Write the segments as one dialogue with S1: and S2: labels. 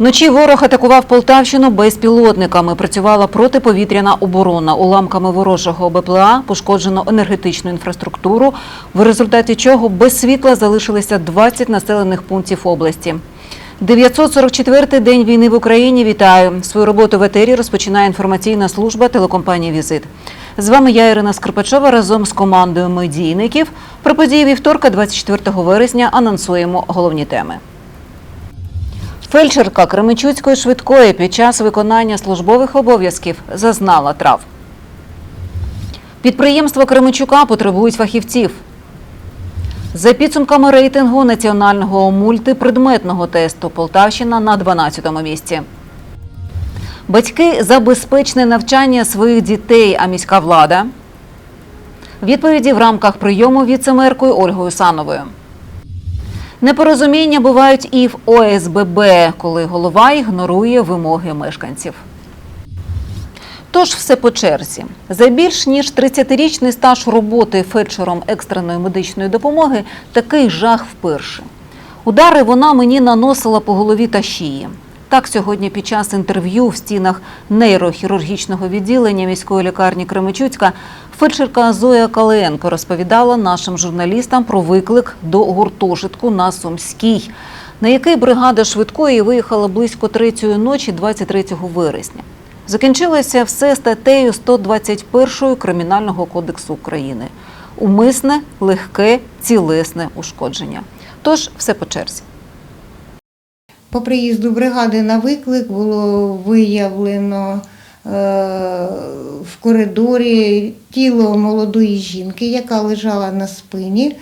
S1: Вночі ворог атакував Полтавщину безпілотниками. Працювала протиповітряна оборона. Уламками ворожого БПЛА пошкоджено енергетичну інфраструктуру, в результаті чого без світла залишилися 20 населених пунктів області. 944-й день війни в Україні. Вітаю! Свою роботу в етері розпочинає інформаційна служба телекомпанії Візит. З вами я, Ірина Скрипачова, разом з командою медійників. Про події вівторка, 24 вересня, анонсуємо головні теми. Фельдшерка Кременчуцької швидкої під час виконання службових обов'язків зазнала трав. Підприємства Кременчука потребують фахівців. За підсумками рейтингу національного мультипредметного тесту Полтавщина на 12-му місці. Батьки за безпечне навчання своїх дітей, а міська влада. Відповіді в рамках прийому віцемеркою Ольгою Сановою. Непорозуміння бувають і в ОСББ, коли голова ігнорує вимоги мешканців. Тож все по черзі. За більш ніж 30-річний стаж роботи фельдшером екстреної медичної допомоги такий жах вперше. Удари вона мені наносила по голові та шиї. Так сьогодні під час інтерв'ю в стінах нейрохірургічного відділення міської лікарні Кременчуцька фельдшерка Зоя Калиенко розповідала нашим журналістам про виклик до гуртожитку на Сумській, на який бригада швидкої виїхала близько третьої ночі 23 вересня. Закінчилося все статтею 121 Кримінального кодексу України. Умисне, легке, цілесне ушкодження. Тож все по черзі.
S2: По приїзду бригади на виклик було виявлено е, в коридорі тіло молодої жінки, яка лежала на спині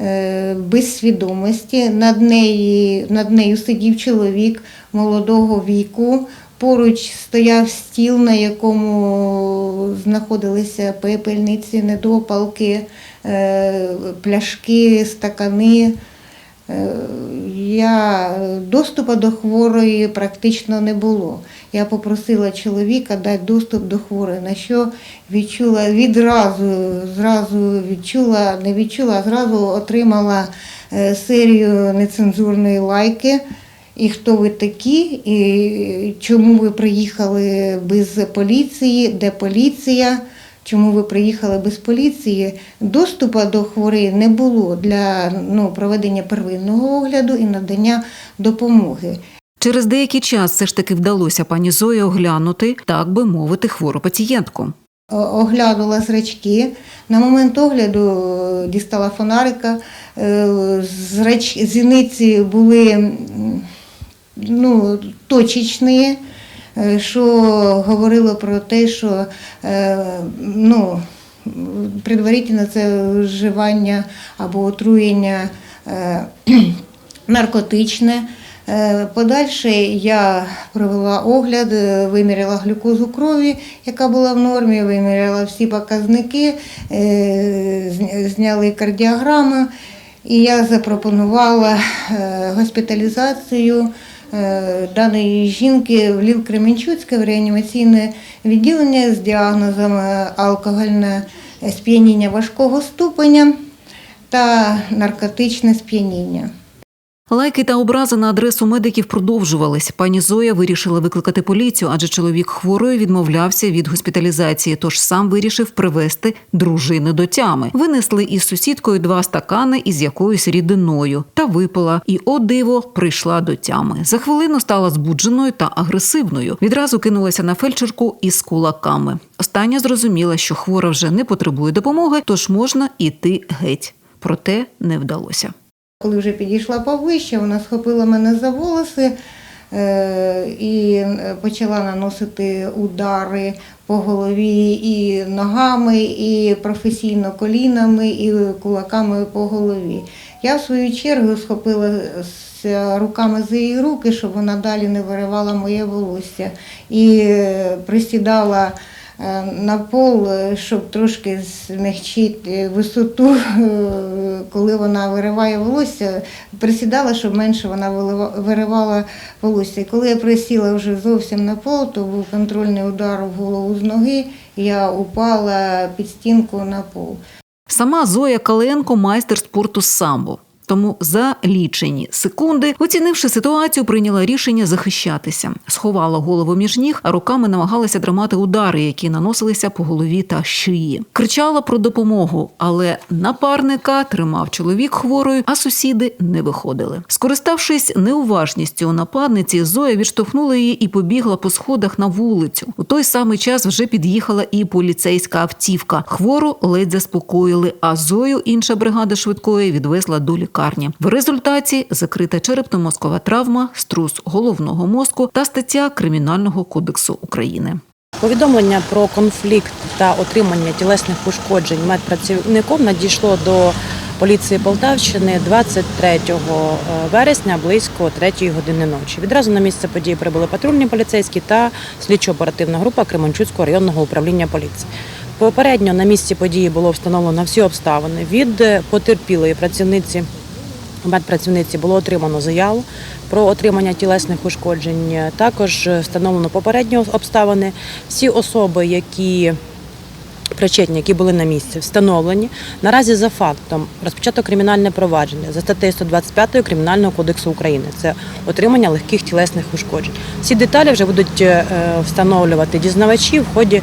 S2: е, без свідомості. Над, неї, над нею сидів чоловік молодого віку. Поруч стояв стіл, на якому знаходилися пепельниці, недопалки, е, пляшки, стакани. Е, Я доступу до хворої практично не було. Я попросила чоловіка дати доступ до хворої, на що відчула відразу, зразу відчула, не відчула, а зразу отримала е, серію нецензурної лайки. І хто ви такі, і чому ви приїхали без поліції, де поліція? Чому ви приїхали без поліції? Доступу до хворої не було для ну, проведення первинного огляду і надання допомоги.
S1: Через деякий час все ж таки вдалося пані Зої оглянути, так би мовити, хвору пацієнтку.
S2: Оглянула зрачки. На момент огляду е, дістала фонарика. Е, Зрач... Зіниці були ну, точечні, що говорило про те, що е, ну, предварительно це вживання або отруєння е, наркотичне. Е, Подальше я провела огляд, е, виміряла глюкозу крові, яка була в нормі, виміряла всі показники, е, зняли кардіограму, і я запропонувала е, госпіталізацію е, даної жінки в Лів Кременчуцьке в реанімаційне відділення з діагнозом е, алкогольне сп'яніння важкого ступеня та наркотичне сп'яніння.
S1: Лайки та образи на адресу медиків продовжувались. Пані Зоя вирішила викликати поліцію, адже чоловік хворої відмовлявся від госпіталізації, тож сам вирішив привезти дружину до тями. Винесли із сусідкою два стакани із якоюсь рідиною та випила. І о диво прийшла до тями. За хвилину стала збудженою та агресивною. Відразу кинулася на фельдшерку із кулаками. Остання зрозуміла, що хвора вже не потребує допомоги, тож можна іти геть. Проте не вдалося.
S2: Коли вже підійшла поближче, вона схопила мене за волоси е, і е, почала наносити удари по голові і ногами, і професійно колінами, і кулаками по голові. Я в свою чергу схопилася руками за її руки, щоб вона далі не виривала моє волосся, і е, присідала на пол, е, щоб трошки змягчити висоту, е, коли вона вириває волосся, присідала, щоб менше вона виривала волосся. І коли я присіла вже зовсім на пол, то був контрольний удар в голову з ноги, я упала під стінку на пол.
S1: Сама Зоя Каленко майстер спорту самбо. Тому за лічені секунди, оцінивши ситуацію, прийняла рішення захищатися, сховала голову між ніг, а руками намагалася тримати удари, які наносилися по голові та шиї. Кричала про допомогу, але напарника тримав чоловік хворою, а сусіди не виходили. Скориставшись неуважністю нападниці, Зоя відштовхнула її і побігла по сходах на вулицю. У той самий час вже під'їхала і поліцейська автівка. Хвору ледь заспокоїли, а Зою інша бригада швидкої відвезла до лікарні. В результаті закрита черепно-мозкова травма, струс головного мозку та стаття Кримінального кодексу України.
S3: Повідомлення про конфлікт та отримання тілесних ушкоджень медпрацівником надійшло до поліції Полтавщини 23 вересня близько 3 години ночі. Відразу на місце події прибули патрульні поліцейські та слідчо-оперативна група Кременчуцького районного управління поліції. Попередньо на місці події було встановлено всі обставини. Від потерпілої працівниці медпрацівниці було отримано заяву про отримання тілесних ушкоджень. Також встановлено попередні обставини. Всі особи, які причетні, які були на місці, встановлені. Наразі за фактом розпочато кримінальне провадження за статтею 125 Кримінального кодексу України. Це отримання легких тілесних ушкоджень. Ці деталі вже будуть е, встановлювати дізнавачі в ході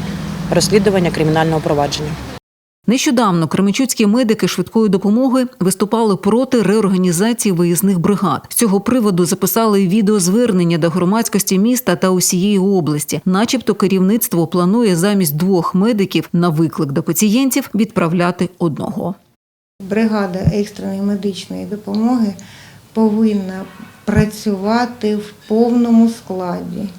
S3: розслідування кримінального провадження.
S1: Нещодавно кременчуцькі медики швидкої допомоги виступали проти реорганізації виїзних бригад. З цього приводу записали відеозвернення до громадськості міста та усієї області. Начебто, керівництво планує замість двох медиків на виклик до пацієнтів відправляти одного.
S2: Бригада екстреної медичної допомоги повинна працювати в повному складі.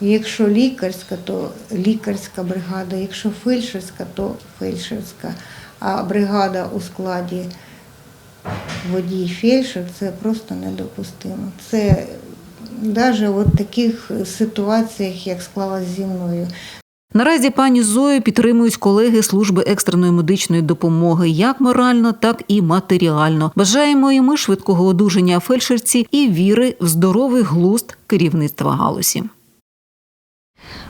S2: Якщо лікарська, то лікарська бригада, якщо фельдшерська, то фельдшерська. А бригада у складі водій фельдшер це просто недопустимо. Це навіть в таких ситуаціях, як склалась зі мною.
S1: Наразі пані Зою підтримують колеги служби екстреної медичної допомоги як морально, так і матеріально. Бажаємо і ми швидкого одужання фельдшерці і віри в здоровий глузд керівництва галузі.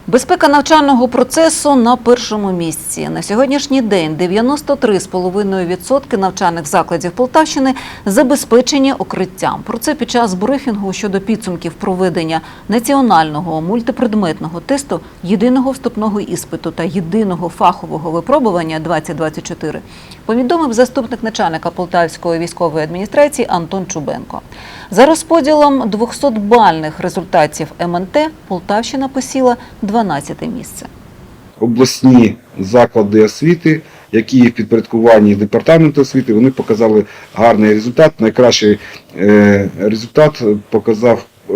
S1: Безпека навчального процесу на першому місці. На сьогоднішній день 93,5% навчальних закладів Полтавщини забезпечені укриттям. Про це під час брифінгу щодо підсумків проведення національного мультипредметного тесту, єдиного вступного іспиту та єдиного фахового випробування 2024 повідомив заступник начальника Полтавської військової адміністрації Антон Чубенко. За розподілом 200-бальних результатів МНТ Полтавщина посіла 12 місце.
S4: обласні заклади освіти, які в підпорядкуванні департаменту освіти, вони показали гарний результат. Найкращий е, результат показав е,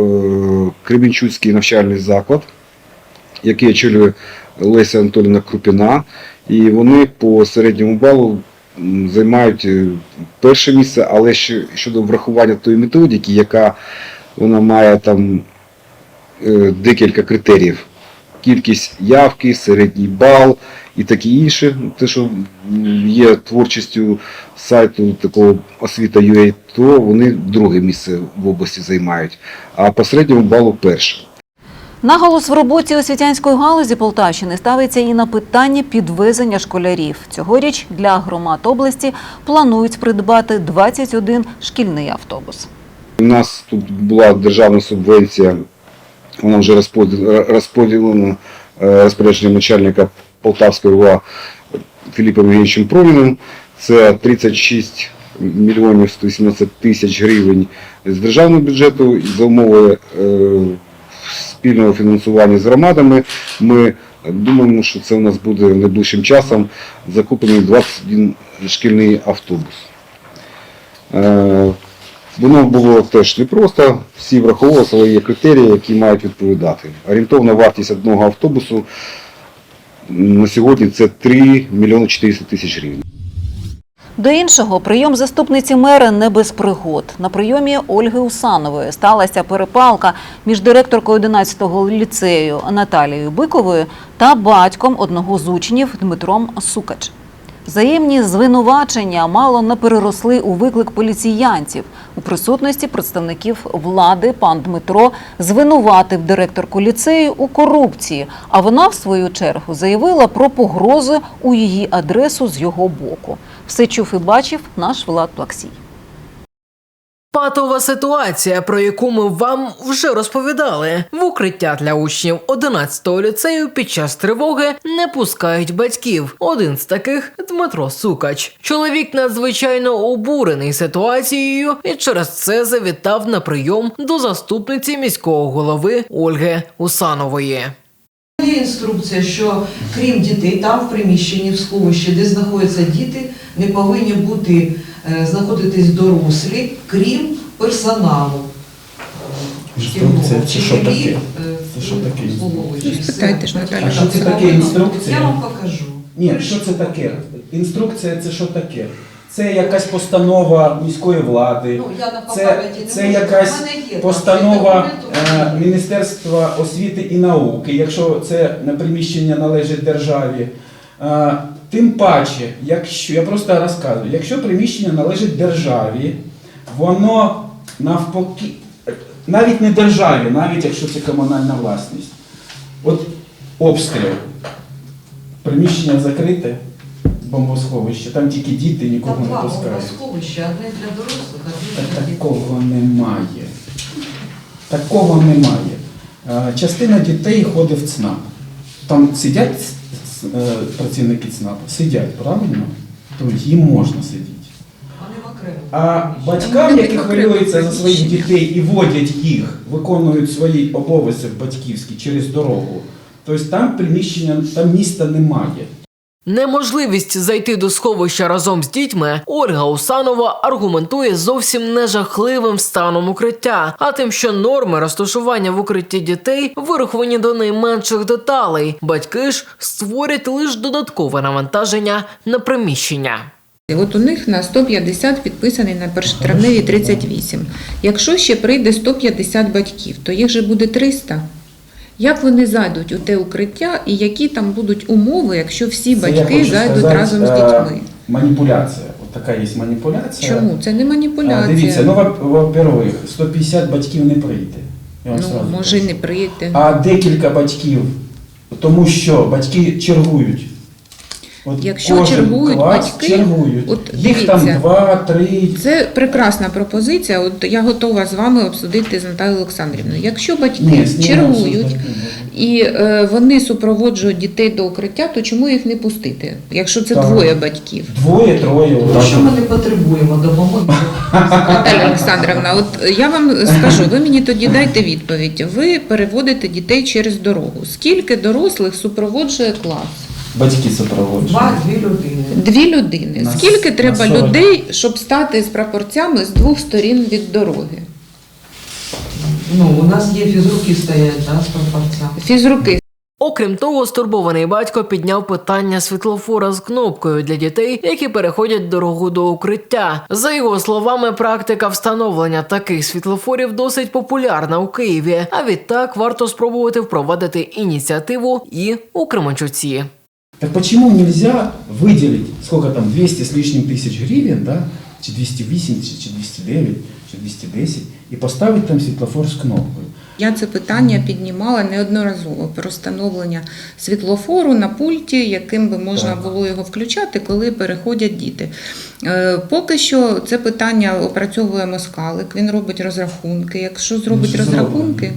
S4: Кременчуцький навчальний заклад, який очолює Леся Анатоліна Крупіна. І вони по середньому балу займають е, перше місце, але щодо врахування тої методики, яка вона має там е, декілька критеріїв кількість явки, середній бал і таке інше. Те, що є творчістю сайту такого освіта.ua, то вони друге місце в області займають, а по середньому балу перше.
S1: Наголос в роботі освітянської галузі Полтавщини ставиться і на питання підвезення школярів. Цьогоріч для громад області планують придбати 21 шкільний автобус.
S4: У нас тут була державна субвенція, вона вже розподіл- розподілена е, розпорядженням начальника Полтавської ОВА Філіпом Євгеновичем Проніним. Це 36 мільйонів 118 тисяч гривень з державного бюджету за умови е, спільного фінансування з громадами. Ми думаємо, що це у нас буде найближчим часом закуплений 21 шкільний автобус. Е, Воно було теж непросто, всі враховували свої критерії, які мають відповідати. Орієнтовна вартість одного автобусу на сьогодні це 3 мільйони 400 тисяч гривень.
S1: До іншого, прийом заступниці мера не без пригод. На прийомі Ольги Усанової сталася перепалка між директоркою 11-го ліцею Наталією Биковою та батьком одного з учнів Дмитром Сукач. Взаємні звинувачення мало не переросли у виклик поліціянців. У присутності представників влади пан Дмитро звинуватив директорку ліцею у корупції, а вона, в свою чергу, заявила про погрози у її адресу з його боку. Все чув і бачив наш Влад Плаксій.
S5: Патова ситуація, про яку ми вам вже розповідали. В укриття для учнів 11-го ліцею під час тривоги не пускають батьків. Один з таких Дмитро Сукач. Чоловік надзвичайно обурений ситуацією і через це завітав на прийом до заступниці міського голови Ольги Усанової.
S6: Є інструкція, що крім дітей, там в приміщенні в сховищі, де знаходяться діти, не повинні бути е, знаходитись дорослі, крім персоналу.
S7: Інструкція це що таке?
S6: е,
S7: Це що таке.
S2: Спитайте ж, Наталя.
S7: А що це таке інструкція?
S6: Я вам покажу.
S7: Ні, що це таке? Інструкція це що таке? Це якась постанова міської влади,
S6: Ну, я на
S7: це, це якась постанова е, Міністерства освіти і науки, якщо це на приміщення належить державі. Е, Тим паче, якщо я просто розказую, якщо приміщення належить державі, воно навпаки, навіть не державі, навіть якщо це комунальна власність. От обстріл, приміщення закрите, бомбосховище, там тільки діти
S6: Там
S7: нікого
S6: два
S7: не пускають.
S6: сховища, одне для дорослих,
S7: Та
S6: одне для дітей.
S7: такого немає. Такого немає. Е, Частина дітей ходить в ЦНАП. Там сидять працівники ЦНАПу, сидять, правильно? Тобто їм можна сидіти. А батькам, які хвилюються за своїх дітей і водять їх, виконують свої обов'язки батьківські через дорогу, тобто там приміщення, там міста немає.
S5: Неможливість зайти до сховища разом з дітьми Ольга Усанова аргументує зовсім не жахливим станом укриття, а тим, що норми розташування в укритті дітей вираховані до найменших деталей. Батьки ж створять лише додаткове навантаження на приміщення.
S8: От у них на 150 підписаний на першотравневі 38. Якщо ще прийде 150 батьків, то їх же буде 300. Як вони зайдуть у те укриття і які там будуть умови, якщо всі
S7: Це
S8: батьки зайдуть
S7: сказати,
S8: разом з
S7: е,
S8: дітьми?
S7: Маніпуляція. От така є маніпуляція.
S8: Чому? Це не
S7: А,
S8: маніпуляція.
S7: Дивіться, ну, во- во-первых, 150 батьків не прийде. Я вам
S8: ну, може,
S7: кажу.
S8: не прийти.
S7: А декілька батьків, тому що батьки чергують. От
S8: Якщо
S7: кожен
S8: чергують
S7: клас
S8: батьки,
S7: чергують.
S8: от
S7: Їх там два, три.
S8: Це прекрасна пропозиція. От я готова з вами обсудити з Наталією Олександрівною. Якщо батьки
S7: Ні, з
S8: чергують
S7: обсуждати
S8: і е, вони супроводжують дітей до укриття, то чому їх не пустити? Якщо це
S7: Так.
S8: двоє батьків?
S7: Двоє, троє. отак
S6: Що ми не потребуємо допомоги?
S8: Наталя Олександровна, от я вам скажу, ви мені тоді дайте відповідь. Ви переводите дітей через дорогу. Скільки дорослих супроводжує клас?
S7: Батьки супроводжують.
S6: Два-дві людини.
S8: Дві людини.
S7: На
S8: Скільки
S7: с-
S8: треба
S7: 40.
S8: людей, щоб стати з прапорцями з двох сторін від дороги?
S6: Ну, у нас є фізруки стоять, да, з пропорцями.
S8: Фізруки
S5: Окрім того, стурбований батько підняв питання світлофора з кнопкою для дітей, які переходять дорогу до укриття. За його словами, практика встановлення таких світлофорів досить популярна у Києві. А відтак варто спробувати впровадити ініціативу і у Кременчуці.
S7: Так почему нельзя выделить, сколько там, 200 с лишним тысяч гривен, да, чи 208, чи чи 209, чи 210, і поставити там світлофор з кнопкою.
S8: Я це питання піднімала неодноразово про встановлення світлофору на пульті, яким би можна було його включати, коли переходять діти. Е, Поки що це питання опрацьовує москалик, він робить розрахунки. Якщо зробить розрахунки,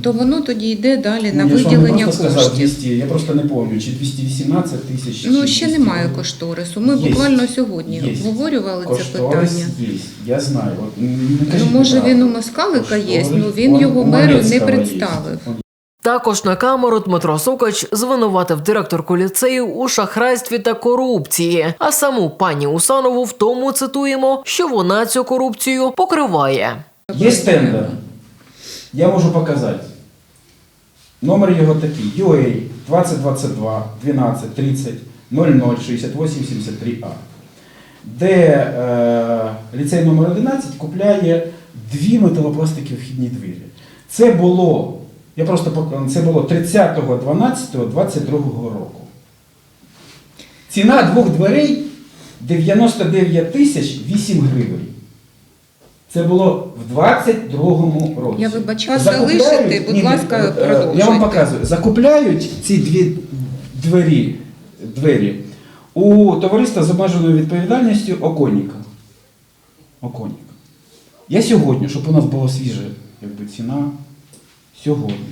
S8: то воно тоді йде далі на
S7: Ну, не
S8: виділення
S7: сказав
S8: коштів.
S7: 200, я просто не пам'ятаю, чи 218 тисяч.
S8: Ну ще
S7: 200.
S8: немає кошторису. Ми
S7: Є.
S8: буквально сьогодні
S7: Є.
S8: обговорювали це питання.
S7: є, я знаю. От, не
S8: Ну може він у москалика є,
S7: Кошторис,
S8: ну він
S7: он
S8: його меру не
S7: Малецького є.
S5: Також на камеру Дмитро Сукач звинуватив директорку ліцею у шахрайстві та корупції. А саму пані Усанову в тому цитуємо, що вона цю корупцію покриває.
S7: Є тендер. Я можу показати. Номер його такий: UA 2022 12 30 00 68 73 А. Де е, ліцей номер 11 купляє дві металопластики вхідні двері. Це було, я просто це було 30.12.22 року. Ціна двох дверей 99 тисяч 8 гривень. Це було в 22-му році.
S8: Я вибачаю, залишити, будь
S7: Ні,
S8: ласка,
S7: е,
S8: продовжуйте.
S7: Я вам показую. Закупляють ці дві двері, двері у товариства з обмеженою відповідальністю Оконіка. Оконіка. Я сьогодні, щоб у нас було свіже, якби ціна сьогодні.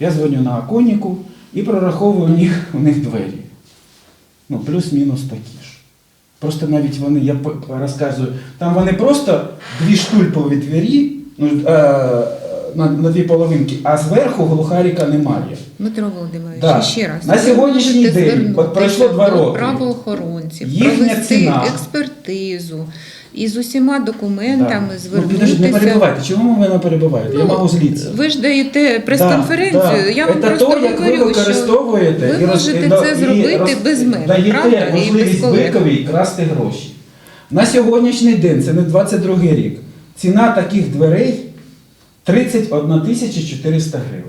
S7: Я дзвоню на Аконіку і прораховую у них, у них двері. Ну, плюс-мінус такі ж. Просто навіть вони, я розказую, там вони просто дві штульпові двері ну, е, на, на дві половинки, а зверху глухаріка немає.
S8: Дмитро Володимирович,
S7: Да.
S8: ще раз.
S7: На сьогоднішній день, от пройшло два роки.
S8: правоохоронців,
S7: Їхня
S8: провести
S7: ціна.
S8: експертизу і з усіма документами
S7: Ну,
S8: звернутися.
S7: підожди, не перебивайте. Чому ви мене перебиваєте? Я
S8: Ну,
S7: можу злитися.
S8: Ви ж даєте прес-конференцію,
S7: Да, да.
S8: я вам
S7: Це
S8: просто
S7: то, як ви
S8: говорю, що
S7: використовуєте
S8: ви можете
S7: і
S8: це
S7: і
S8: зробити
S7: роз-
S8: без мене,
S7: даєте можливість
S8: колег.
S7: Биковій красти гроші. На сьогоднішній день, це не 22 рік, ціна таких дверей 31 тисяча 400 гривень.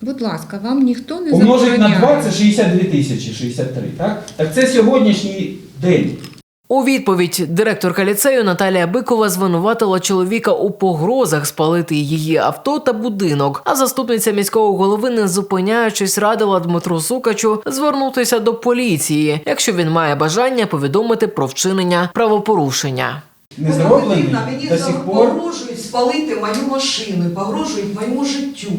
S8: Будь ласка, вам ніхто не
S7: Умножить на
S8: забороняє.
S7: 2 це 62 тисячі 63, так? Так це сьогоднішній день.
S5: У відповідь директорка ліцею Наталія Бикова звинуватила чоловіка у погрозах спалити її авто та будинок. А заступниця міського голови, не зупиняючись, радила Дмитру Сукачу звернутися до поліції, якщо він має бажання повідомити про вчинення правопорушення.
S7: Не зроблений
S6: Петро, мені
S7: до сих пор.
S6: погрожують спалити мою машину, погрожують моєму життю.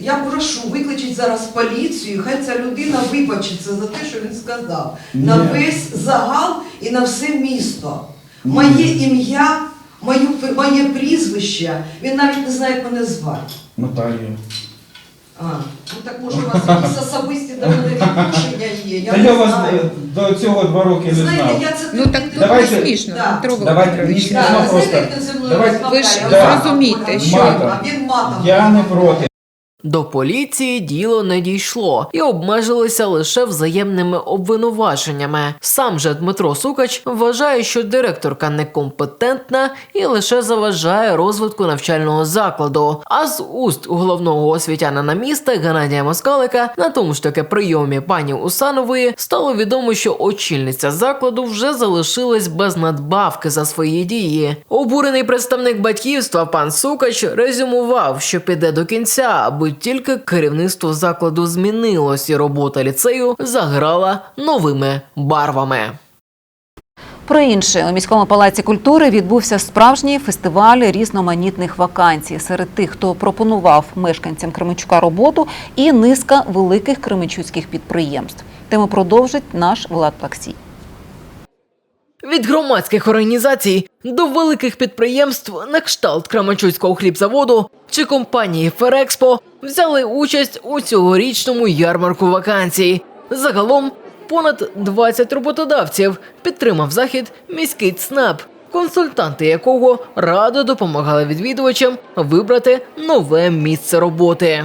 S6: Я прошу викличіть зараз поліцію, хай ця людина вибачиться за те, що він сказав. На весь загал і на все місто.
S7: Ні.
S6: Моє ім'я, моє, моє прізвище, він навіть не знає, як мене звати.
S7: Наталія.
S6: А, ну так може у вас якісь особисті до мене відношення є. Я
S7: Та
S6: не
S7: я вас
S6: знаю.
S7: до цього два роки не
S6: Знаєте,
S7: знав.
S6: я це
S8: Ну так тут
S7: Давайте-
S8: не смішно,
S6: Да.
S7: Давайте.
S6: Да,
S7: просто.
S6: як
S7: Давайте-
S8: Ви ж
S7: розумієте,
S8: зрозумійте, що-.
S6: А він матом.
S7: Я не проти.
S5: До поліції діло не дійшло і обмежилися лише взаємними обвинуваченнями. Сам же Дмитро Сукач вважає, що директорка некомпетентна і лише заважає розвитку навчального закладу. А з уст головного освітянина міста Геннадія Москалика на тому ж таки прийомі пані Усанової стало відомо, що очільниця закладу вже залишилась без надбавки за свої дії. Обурений представник батьківства пан Сукач резюмував, що піде до кінця, аби тільки керівництво закладу змінилось і робота ліцею заграла новими барвами.
S1: Про інше у міському палаці культури відбувся справжній фестиваль різноманітних вакансій. Серед тих, хто пропонував мешканцям Кременчука роботу, і низка великих кременчуцьких підприємств. Тему продовжить наш Влад Плаксій.
S5: Від громадських організацій до великих підприємств на кшталт Кременчуцького хлібзаводу чи компанії Ферекспо взяли участь у цьогорічному ярмарку вакансій. Загалом понад 20 роботодавців підтримав захід міський ЦНАП, консультанти якого радо допомагали відвідувачам вибрати нове місце роботи.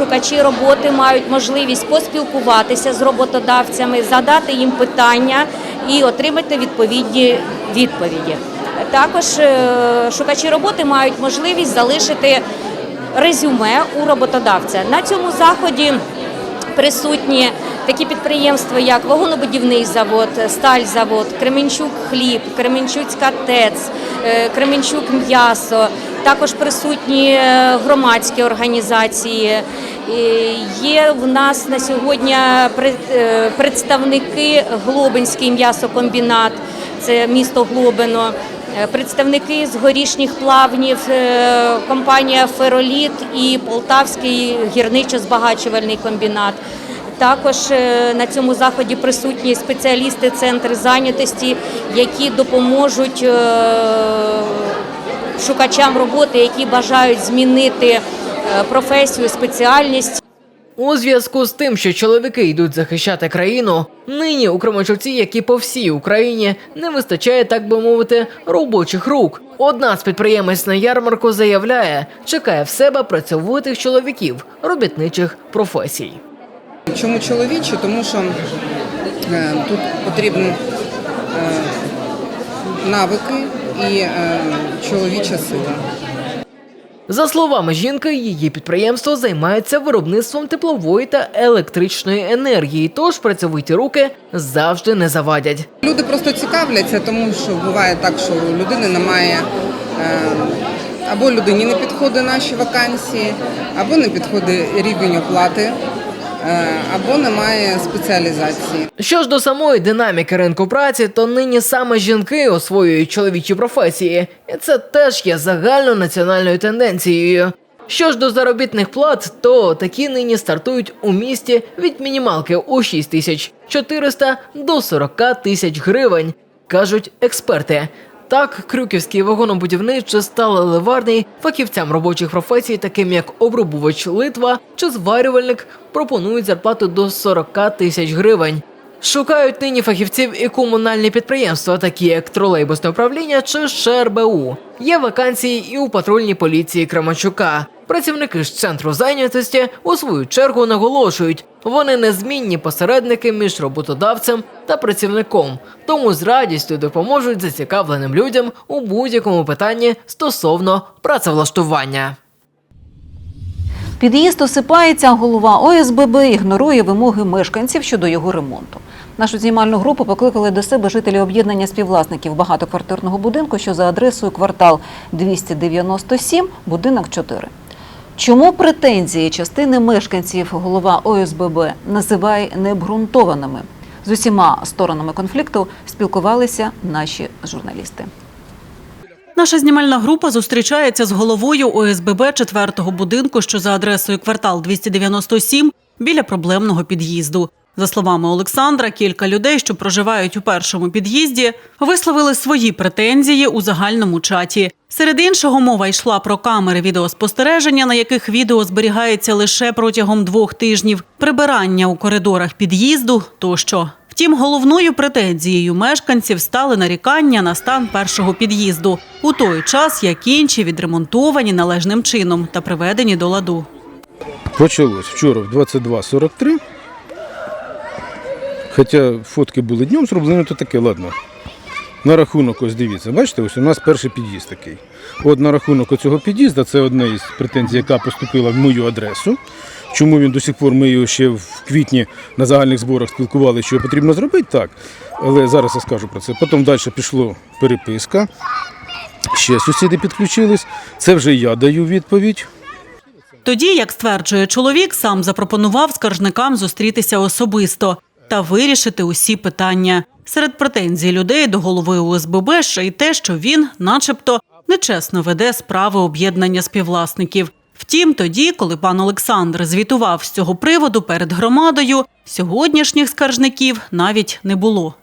S9: Шукачі роботи мають можливість поспілкуватися з роботодавцями, задати їм питання і отримати відповідні відповіді. Також е, шукачі роботи мають можливість залишити резюме у роботодавця. На цьому заході присутні такі підприємства, як Вагонобудівний завод, Стальзавод, Кременчук хліб, Кременчуцька ТЕЦ, е, Кременчук м'ясо. Також присутні е, громадські організації. Є в нас на сьогодні е, представники Глобинський м'ясокомбінат, це місто Глобино. Е, Представники з горішніх плавнів, е, компанія Фероліт і Полтавський гірничо-збагачувальний комбінат. Також е, на цьому заході присутні спеціалісти центру зайнятості, які допоможуть шукачам роботи, які бажають змінити професію, спеціальність.
S5: У зв'язку з тим, що чоловіки йдуть захищати країну, нині у Кременчуці, як і по всій Україні, не вистачає, так би мовити, робочих рук. Одна з підприємець на ярмарку заявляє, чекає в себе працьовитих чоловіків робітничих професій.
S10: Чому чоловічі? Тому що е, тут потрібні е, навики і е, чоловіча сила.
S5: За словами жінки, її підприємство займається виробництвом теплової та електричної енергії, тож працьовиті руки завжди не завадять.
S10: Люди просто цікавляться, тому що буває так, що у людини немає. е, Або людині не підходить наші вакансії, або не підходить рівень оплати або немає спеціалізації.
S5: Що ж до самої динаміки ринку праці, то нині саме жінки освоюють чоловічі професії, і це теж є загальнонаціональною тенденцією. Що ж до заробітних плат, то такі нині стартують у місті від мінімалки у 6 тисяч 400 до 40 тисяч гривень, кажуть експерти. Так, крюківський вагонобудівничий сталеливарний фахівцям робочих професій, таким як обробувач Литва чи зварювальник, пропонують зарплату до 40 тисяч гривень. Шукають нині фахівців і комунальні підприємства, такі як тролейбусне управління чи ШРБУ. Є вакансії і у патрульній поліції Крамачука. Працівники ж центру зайнятості у свою чергу наголошують, вони незмінні посередники між роботодавцем та працівником, тому з радістю допоможуть зацікавленим людям у будь-якому питанні стосовно працевлаштування.
S1: Під'їзд осипається, голова ОСББ ігнорує вимоги мешканців щодо його ремонту. Нашу знімальну групу покликали до себе жителі об'єднання співвласників багатоквартирного будинку, що за адресою квартал 297, будинок 4. Чому претензії частини мешканців голова ОСББ називає необґрунтованими? З усіма сторонами конфлікту спілкувалися наші журналісти.
S11: Наша знімальна група зустрічається з головою ОСББ 4-го будинку, що за адресою квартал 297 біля проблемного під'їзду. За словами Олександра, кілька людей, що проживають у першому під'їзді, висловили свої претензії у загальному чаті. Серед іншого, мова йшла про камери відеоспостереження, на яких відео зберігається лише протягом двох тижнів, прибирання у коридорах під'їзду тощо. Втім, головною претензією мешканців стали нарікання на стан першого під'їзду у той час, як інші відремонтовані належним чином та приведені до ладу.
S12: Почалось вчора в 22.43. Хоча фотки були днем зроблені, то таке, ладно. На рахунок, ось дивіться, бачите, ось у нас перший під'їзд такий. От на рахунок цього під'їзду, це одна із претензій, яка поступила в мою адресу. Чому він до сих пор, ми його ще в квітні на загальних зборах спілкували, що його потрібно зробити, так. Але зараз я скажу про це. Потім далі пішла переписка. Ще сусіди підключились. Це вже я даю відповідь.
S11: Тоді, як стверджує чоловік, сам запропонував скаржникам зустрітися особисто та вирішити усі питання. Серед претензій людей до голови ОСББ ще й те, що він, начебто, нечесно веде справи об'єднання співвласників. Втім, тоді, коли пан Олександр звітував з цього приводу перед громадою, сьогоднішніх скаржників навіть не було.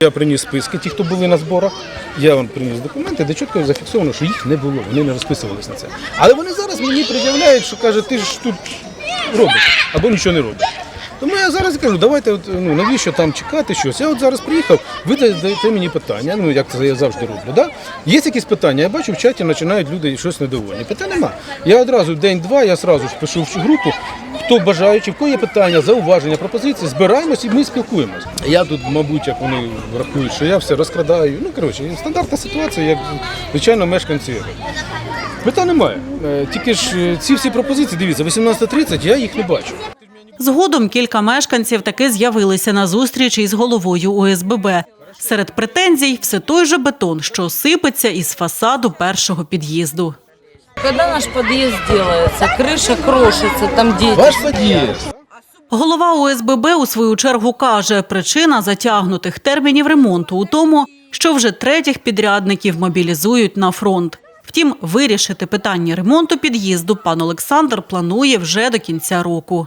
S12: Я приніс списки, ті, хто були на зборах. Я вам приніс документи, де чітко зафіксовано, що їх не було, вони не розписувались на це. Але вони зараз мені пред'являють, що каже, ти ж тут робиш або нічого не робиш. Тому я зараз кажу, давайте, ну навіщо там чекати щось. Я от зараз приїхав, ви даєте мені питання, ну як це я завжди роблю. Да? Є якісь питання, я бачу в чаті починають люди щось недовольні. Питань нема. Я одразу день-два, я одразу ж пишу в цю групу, хто бажаючи, в кого є питання, зауваження, пропозиції, збираємось і ми спілкуємось. Я тут, мабуть, як вони рахують, що я все розкрадаю. Ну коротше, стандартна ситуація, як звичайно мешканці. Питань немає. Е, Тільки ж е, ці всі пропозиції, дивіться, 18.30 я їх не бачу.
S11: Згодом кілька мешканців таки з'явилися на зустрічі із головою ОСББ. Серед претензій все той же бетон, що сипеться із фасаду першого під'їзду.
S13: Когда наш подъезд делается, крыша крошится, там дети.
S12: Ваш під'їзд.
S11: Голова ОСББ у свою чергу каже, причина затягнутих термінів ремонту у тому, що вже третіх підрядників мобілізують на фронт. Втім, вирішити питання ремонту під'їзду пан Олександр планує вже до кінця року.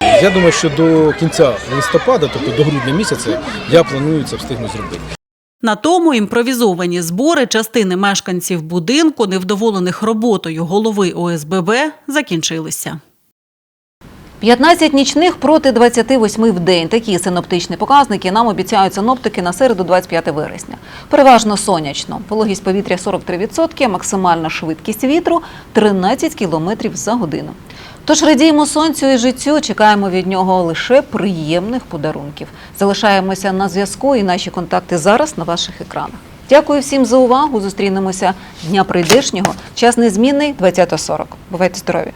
S12: Я думаю, що до кінця листопада, тобто до грудня місяця, я планую це встигну зробити.
S11: На тому імпровізовані збори частини мешканців будинку, невдоволених роботою голови ОСББ, закінчилися.
S1: 15 нічних проти 28 в день. Такі синоптичні показники нам обіцяють синоптики на середу 25 вересня. Переважно сонячно. Вологість повітря 43%, максимальна швидкість вітру 13 км за годину. Тож радіємо сонцю і життю, чекаємо від нього лише приємних подарунків. Залишаємося на зв'язку і наші контакти зараз на ваших екранах. Дякую всім за увагу. Зустрінемося дня прийдешнього. Час незмінний 20.40. Бувайте здорові!